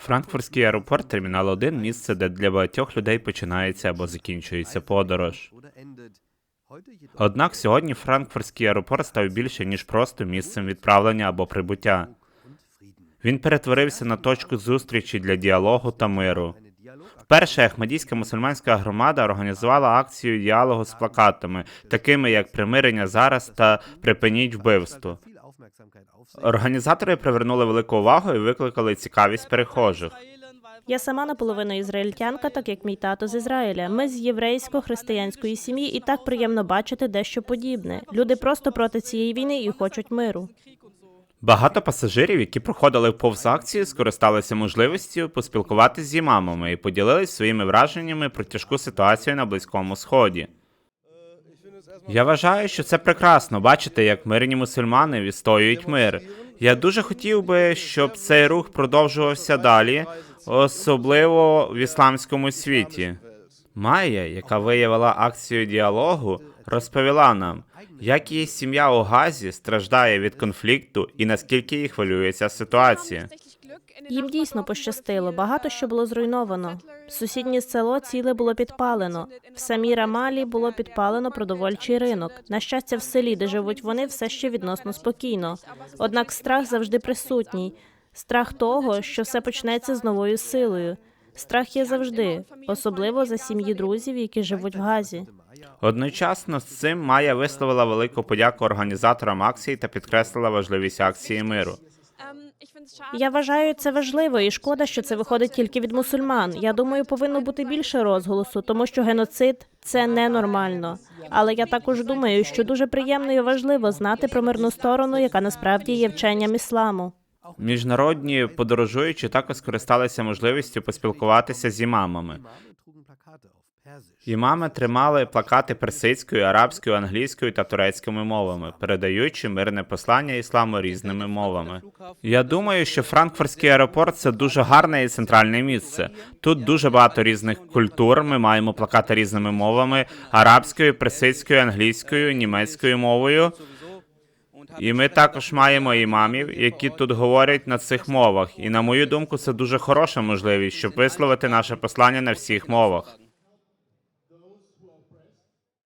Франкфуртський аеропорт Термінал 1 місце, де для багатьох людей починається або закінчується подорож. Однак сьогодні Франкфуртський аеропорт став більше ніж просто місцем відправлення або прибуття. Він перетворився на точку зустрічі для діалогу та миру. Вперше Ахмадійська мусульманська громада організувала акцію діалогу з плакатами, такими як примирення зараз та припиніть вбивство. Організатори привернули велику увагу і викликали цікавість перехожих. Я сама наполовину ізраїльтянка, так як мій тато з Ізраїля. Ми з єврейсько-християнської сім'ї, і так приємно бачити дещо подібне. Люди просто проти цієї війни і хочуть миру. Багато пасажирів, які проходили повз акцію, скористалися можливістю поспілкуватися з імамами і поділились своїми враженнями про тяжку ситуацію на Близькому Сході. Я вважаю, що це прекрасно бачити, як мирні мусульмани відстоюють мир. Я дуже хотів би, щоб цей рух продовжувався далі, особливо в ісламському світі. Майя, яка виявила акцію діалогу, розповіла нам, як її сім'я у Газі страждає від конфлікту і наскільки її хвилює ця ситуація. Їм дійсно пощастило. Багато що було зруйновано. Сусіднє село ціле було підпалено. В самій Рамалі було підпалено продовольчий ринок. На щастя, в селі, де живуть вони, все ще відносно спокійно. Однак страх завжди присутній. Страх того, що все почнеться з новою силою. Страх є завжди, особливо за сім'ї друзів, які живуть в Газі. Одночасно з цим Майя висловила велику подяку організаторам акції та підкреслила важливість акції миру. Я вважаю це важливо, і шкода, що це виходить тільки від мусульман. Я думаю, повинно бути більше розголосу, тому що геноцид це ненормально. Але я також думаю, що дуже приємно і важливо знати про мирну сторону, яка насправді є вченням ісламу. Міжнародні подорожуючі також скористалися можливістю поспілкуватися з імамами. Імами тримали плакати персидською, арабською, англійською та турецькими мовами, передаючи мирне послання ісламу різними мовами. Я думаю, що Франкфуртський аеропорт це дуже гарне і центральне місце. Тут дуже багато різних культур. Ми маємо плакати різними мовами: арабською, персидською, англійською, німецькою мовою. І ми також маємо імамів, які тут говорять на цих мовах. І на мою думку, це дуже хороша можливість, щоб висловити наше послання на всіх мовах.